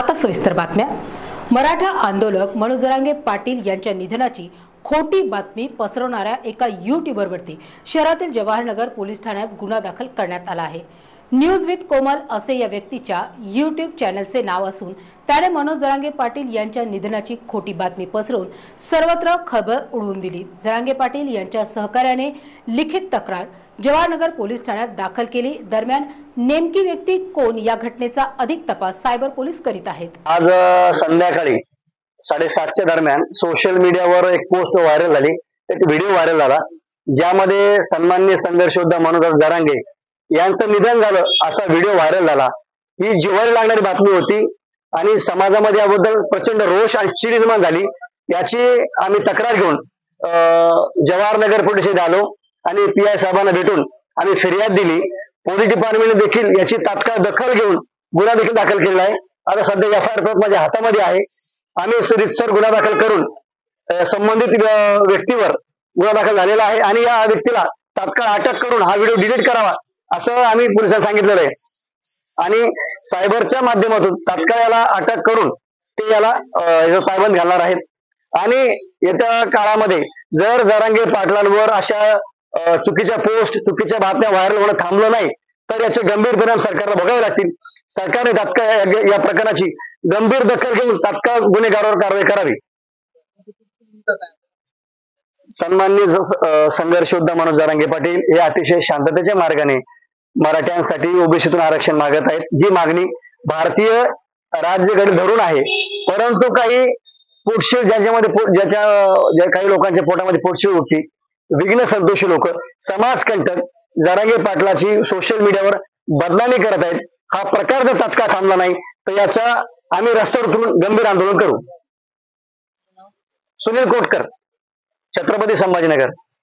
आता सविस्तर बातम्या. मराठा आंदोलक मनोज जरांगे पाटील यांच्या निधनाची खोटी बातमी पसरवणाऱ्या एका युट्यूबरवरती शहरातील जवाहरनगर पोलीस ठाण्यात गुन्हा दाखल करण्यात आला आहे. न्यूज विथ कोमल असे या व्यक्तीच्या यूट्यूब चॅनलचे नाव असून त्याने मनोज जरांगे पाटील यांच्या निधनाची खोटी बातमी पसरवून सर्वत्र खबर उडवून दिली. जरांगे पाटील यांच्या सहकार्याने लिखित तक्रार जवाहरनगर पोलीस ठाण्यात दाखल केली. दरम्यान नेमकी व्यक्ती कोण या घटनेचा अधिक तपास सायबर पोलीस करीत आहेत. आज संध्याकाळी साडेसातच्या दरम्यान सोशल मीडियावर एक पोस्ट व्हायरल झाली. एक व्हिडिओ व्हायरल झाला ज्यामध्ये सन्माननीय संघर्ष मनोज जरांगे यांचं निधन झालं असा व्हिडिओ व्हायरल झाला. ही जिवारी लागणारी बातमी होती आणि समाजामध्ये याबद्दल प्रचंड रोष आणि चिड निर्माण झाली. याची आम्ही तक्रार घेऊन जवाहरनगर पोलीस येथे आलो आणि पी आय साहेबांना भेटून आम्ही फिर्याद दिली. पोलीस डिपार्टमेंटने देखील याची तात्काळ दखल घेऊन गुन्हा देखील दाखल केलेला आहे. आता सध्या एफ आय आर माझ्या हातामध्ये आहे. आम्ही रितसर गुन्हा दाखल करून संबंधित व्यक्तीवर गुन्हा दाखल झालेला आहे आणि या व्यक्तीला तात्काळ अटक करून हा व्हिडिओ डिलीट करावा. असं आम्ही पोलिसांना सांगितलेलं आहे. आणि सायबरच्या माध्यमातून तात्काळ याला अटक करून ते याला पायबंद घालणार आहेत. आणि येत्या काळामध्ये जर जरांगे पाटलांवर अशा चुकीच्या पोस्ट चुकीच्या बातम्या व्हायरल होणं थांबलं नाही तर याचे गंभीर परिणाम सरकारला भोगावे लागतील. सरकारने तात्काळ या- प्रकरणाची गंभीर दखल घेऊन तात्काळ गुन्हेगारावर कारवाई करावी. सन्माननीय संघर्ष योद्धा मनोज जरांगे पाटील हे अतिशय शांततेच्या मार्गाने मराठ्यांसाठी ओबीसीतून आरक्षण मागत आहेत. जी मागणी भारतीय राज्यघटनेत धरून आहे. परंतु काही पोटशीळ ज्याच्यामध्ये ज्याच्या काही लोकांच्या पोटामध्ये पोटशीळ होती विघ्न संतोषी लोक समाजकंटक जरांगे पाटलाची सोशल मीडियावर बदनामी करत आहेत. हा प्रकार जर तात्काळ थांबला नाही तर याचा आम्ही रस्त्यावर उतरून गंभीर आंदोलन करू. सुनील कोटकर छत्रपती संभाजीनगर.